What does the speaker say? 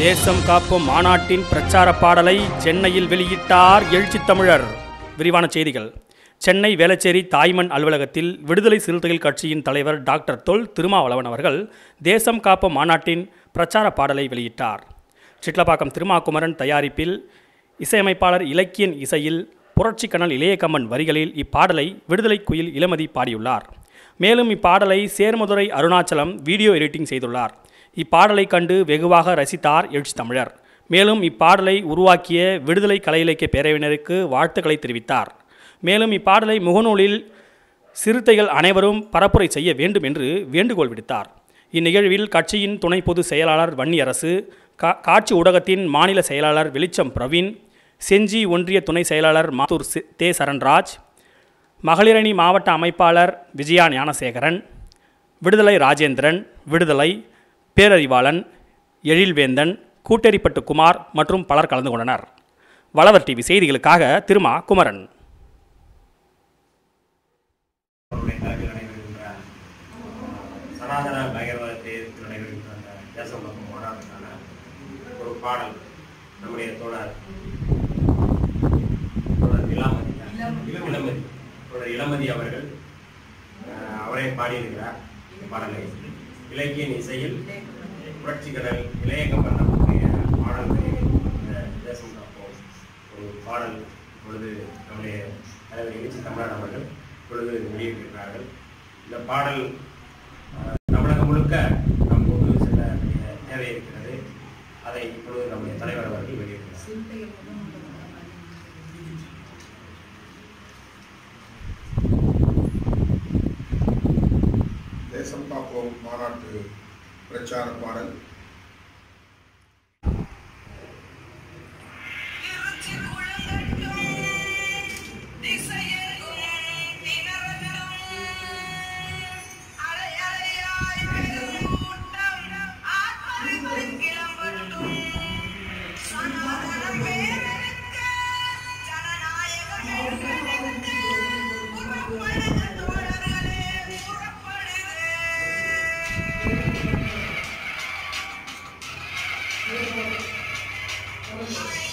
தேசம் காப்போம் மாநாட்டின் பிரச்சார பாடலை சென்னையில் வெளியிட்டார் எழுச்சி தமிழர். விரிவான செய்திகள். சென்னை வேளச்சேரி தாய்மண் அலுவலகத்தில் விடுதலை சிறுத்தைகள் கட்சியின் தலைவர் டாக்டர் தொல் திருமாவளவன் அவர்கள் தேசம் காப்போம் மாநாட்டின் பிரச்சார பாடலை வெளியிட்டார். சிட்லப்பாக்கம் திருமாகுமரன் தயாரிப்பில் இசையமைப்பாளர் இலக்கியன் இசையில் புரட்சிக்கணல் இளையகம்மன் வரிகளில் இப்பாடலை விடுதலை குயில் இளமதி பாடியுள்ளார். மேலும் இப்பாடலை சேர்மதுரை அருணாச்சலம் வீடியோ எடிட்டிங் செய்துள்ளார். இப்பாடலை கண்டு வெகுவாக ரசித்தார் எழுச்சி தமிழர். மேலும் இப்பாடலை உருவாக்கிய விடுதலை கலை இலக்கிய பேரவையினருக்கு வாழ்த்துக்களை தெரிவித்தார். மேலும் இப்பாடலை முகநூலில் சிறுத்தைகள் அனைவரும் பரப்புரை செய்ய வேண்டும் என்று வேண்டுகோள் விடுத்தார். இந்நிகழ்வில் கட்சியின் துணை பொதுச் செயலாளர் வன்னியரசு கா காட்சி ஊடகத்தின் மாநில செயலாளர் வெளிச்சம் பிரவீன் செஞ்சி ஒன்றிய துணை செயலாளர் மாத்தூர் சி- தே சரண்ராஜ் மகளிரணி மாவட்ட அமைப்பாளர் விஜயா ஞானசேகரன் விடுதலை ராஜேந்திரன் விடுதலை பேரறிவாளன் எழில்வேந்தன் கூட்டேரிப்பட்டு குமார் மற்றும் பலர் கலந்து கொண்டனர். வளவர் டிவி செய்திகளுக்காக திருமா குமரன். சனாதன பயங்கரவாதத்தை எதிர்த்து நடைபெறுகின்ற அந்த தேசம் மற்றும் மாநாட்டுக்கான ஒரு பாடல் நம்முடைய தோழர் தோழர் இளமதி இளமதி தோழர் இளமதி அவர்கள் அவரே பாடியிருக்கிறார் பாடலை. இலக்கியன் இசையில் புரட்சிகடல் இளையகம் பண்ணக்கூடிய பாடல்களை இந்த தேசம் காப்போம் ஒரு பாடல் இப்பொழுது நம்முடைய தலைவர் எழுச்சி தமிழர் அவர்கள் இப்பொழுது வெளியிட்டிருக்கிறார்கள் இந்த பாடல் தமிழகம் முழுக்க நம் கொண்டு செல்ல வேண்டிய தேவை இருக்கிறது அதை இப்பொழுது நம்முடைய தலைவர் அவர்கள் வெளியிட்டிருக்கிறார் தேசம் காப்போம் மாநாட்டு பிரச்சார பாடல் Thank you. Thank you.